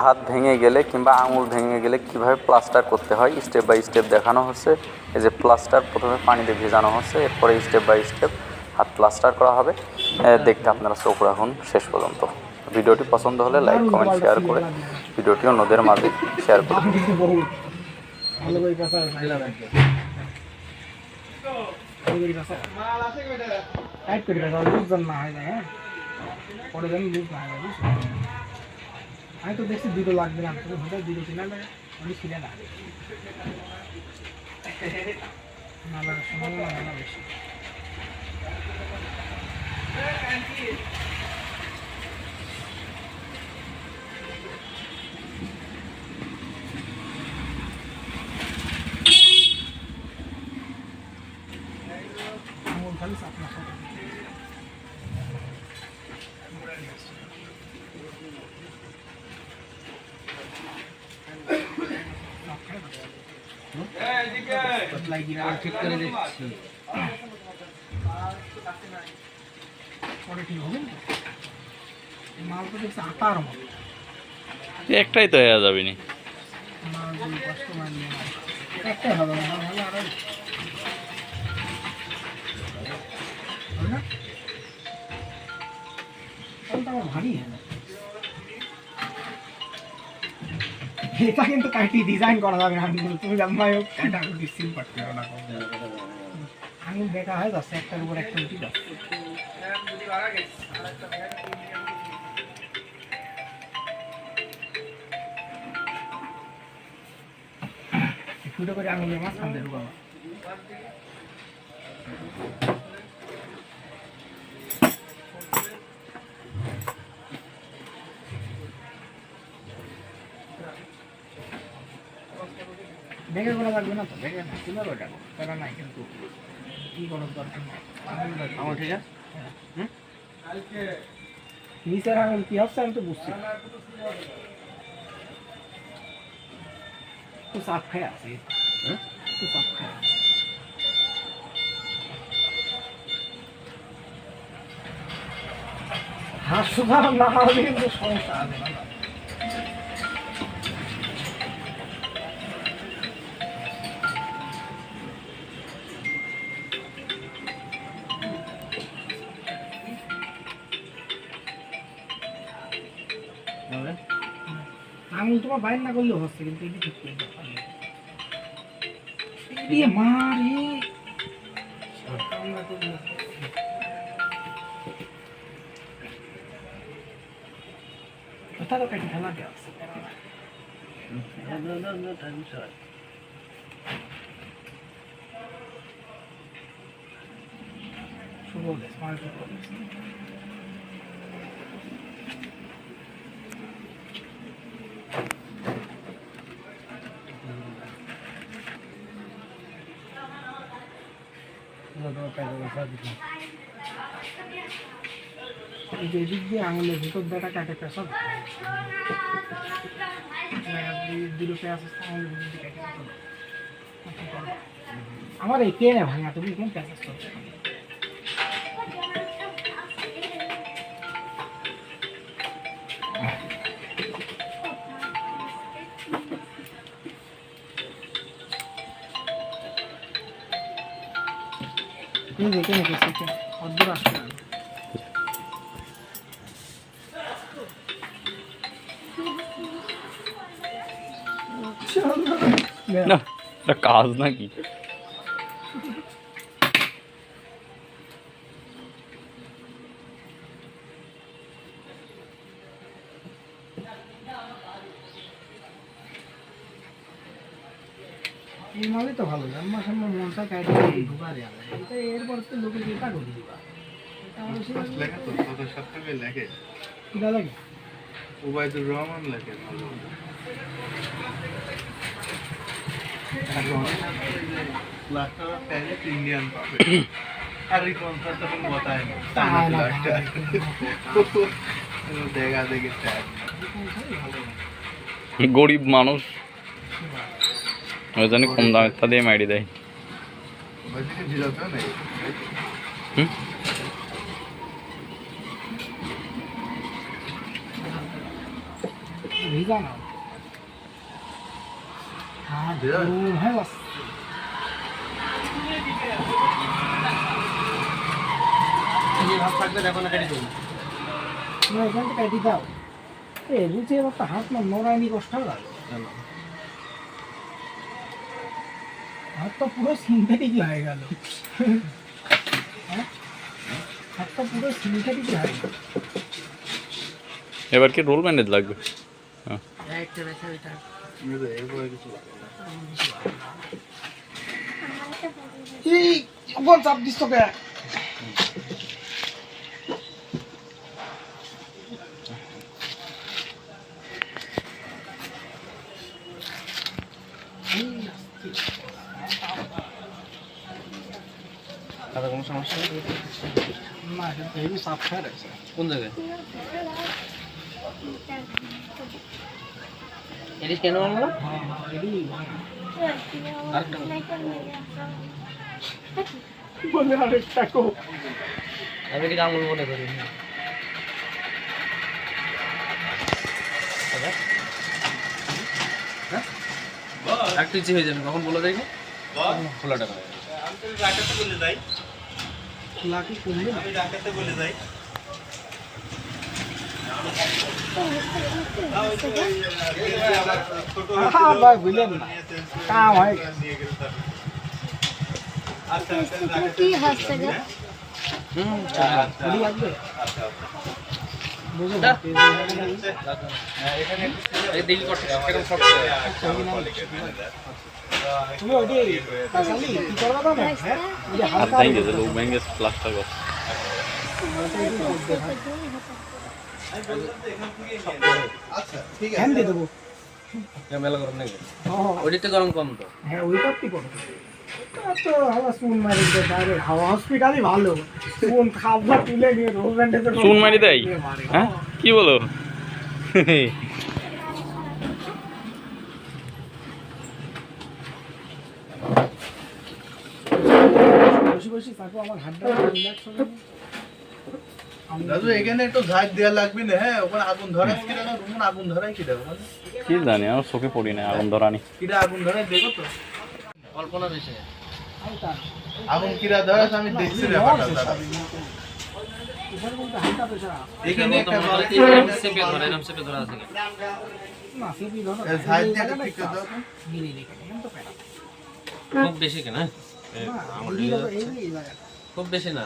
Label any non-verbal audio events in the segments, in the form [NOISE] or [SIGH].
হাত ভেঙে গেলে কিংবা আঙুল ভেঙে গেলে কীভাবে প্লাস্টার করতে হয় স্টেপ বাই স্টেপ দেখানো হচ্ছে। এই যে প্লাস্টার প্রথমে পানিতে ভেজানো হচ্ছে, এরপরে স্টেপ বাই স্টেপ হাত প্লাস্টার করা হবে। দেখতে আপনারা চোখ রাখুন শেষ পর্যন্ত। ভিডিওটি পছন্দ হলে লাইক কমেন্ট শেয়ার করে ভিডিওটি অন্যদের মাঝে শেয়ার করুন করে না, হয় যায় হ্যাঁ? পরে যেন না হয় আমি তো দেখছি দুটো লাগবে না তুমি ভিতরে দুটো কিনা লাগে আমি ছিলে না না বেশি একটাই তো হয়ে যাবে নি মাল দুই কষ্ট মাল নিয়ে মাল। একটাই হবে না ভালো আরো হবে না তাহলে তো আমার ভারী হ্যাঁ এটা কিন্তু কাটি ডিজাইন করা যাবে না। তুমি জানবাই হোক কাটা ডিসিল পারতে হবে না। আঙুল বেকা হয়ে যাচ্ছে, একটার উপর একটা উঠি যাচ্ছে। ফুটো করে আঙুলের মাঝখান দিয়ে ঢুকাবো। বেগে করা লাগবে না তো বেগে না ওটা করা নাই কিন্তু। কি করার দরকার আমার ঠিক আছে? হুম? নিচের আঙুল কি হচ্ছে আমি তো বুঝছি তো সাপ খায় আছে। তো সাপ খায় হাত না হলে কিন্তু সমস্যা আছে আঙুল তোমার বাইর না করলেও হচ্ছে, কিন্তু এটি ঠিক করে। দিয়ে মারে আছে শুভ দেশ এই যে এদিক দিয়ে আঙুলের ভিতর একটা কাটে পেশা দুটো পেঁয়াজ আমার এই পেনে ভাঙা তুমি কেন পেঁয়াজ তুমি দেখে সেটা অদ্ভুত আসছে। না কাজ নাকি? এই মালই তো ভালো জন্ম সম্মান মনটা কাটে ঢুকা দেওয়া এটা এরপর তো লোকের কি কাট হয়ে দিবা রহমান লেখে ভালো ইন্ডিয়ান পাবে। আর তখন বতায় [LAUGHS] দেখে গরিব মানুষ ওই জন্য কম দামের তা দিয়ে মারি দেয়। হুম? না কাটি দাও হাত না নড়ায়নি কষ্ট লাগে হাত তো পুরো সিনথেটিক হয়ে গেল। হ্যাঁ? হাত তো পুরো সিনথেটিক হয়ে গেল। এবার কি রোল ম্যানেজ লাগবে? এরপরে কিছু এই বল চাপ দিস তোকে। আর কোনো সমস্যা? নেই না হেভি খেয়ে রয়েছে কোন জায়গায়? এটি কেন আনলো? হ্যাঁ হ্যাঁ হেভি বলে আরেকটা কো। আমি এটিকে আঙুল মনে করি। একটু ইচ্ছে হয়ে যাবে কখন বলে দেখি? খোলাটা করে। লাকি কমবে না হ্যাঁ ভাই বুঝলেন না। কাম হয়? কি তুমি কাসালি করবা না হ্যাঁ যে লোক প্লাস্টার দিয়ে [LAUGHS] দেবো মেলা গরম নাকি হ্যাঁ ওইটাতে গরম কম তো হ্যাঁ ওইটা কি করব ওটা তো হাওয়া চুন মারি দেয় ডাইরেক্ট হাওয়া হসপিটালই ভালো চুন খাবার তুলে নিয়ে রোজ ব্যান্ডে চুন মারি দেয় হ্যাঁ কি বলো বসে বসে তারপর আমার হাতটা রিল্যাক্স হবে দাদু এখানে একটু ঝাঁক দেওয়া লাগবে না হ্যাঁ? ওখানে আগুন ধরাই কি দেখো রুমন আগুন ধরাই কি দেখো কি জানি আমার চোখে পড়ি না আগুন ধরানি। কিরা আগুন ধরাই দেখো তো। কল্পনা বেশি আগুন কিরা আমি দেখছি ব্যাপারটা দাদা। এখানে কিন্তু হালকা প্রেশার আছে এখানে একটা জল ধরে এরকম চেপে ধরা আছে। না সেটি ধরো ঝাঁক দিয়ে একটা ঠিক করে দাও তো। গিরি রেখে এখন তো পেটা খুব বেশি কেন খুব বেশি না।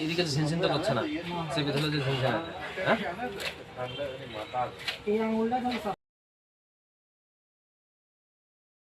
এদিকে তো ঝিনঝিন তো করছে না। সে ভিতরে যে ঝিনঝিন হ্যাঁ?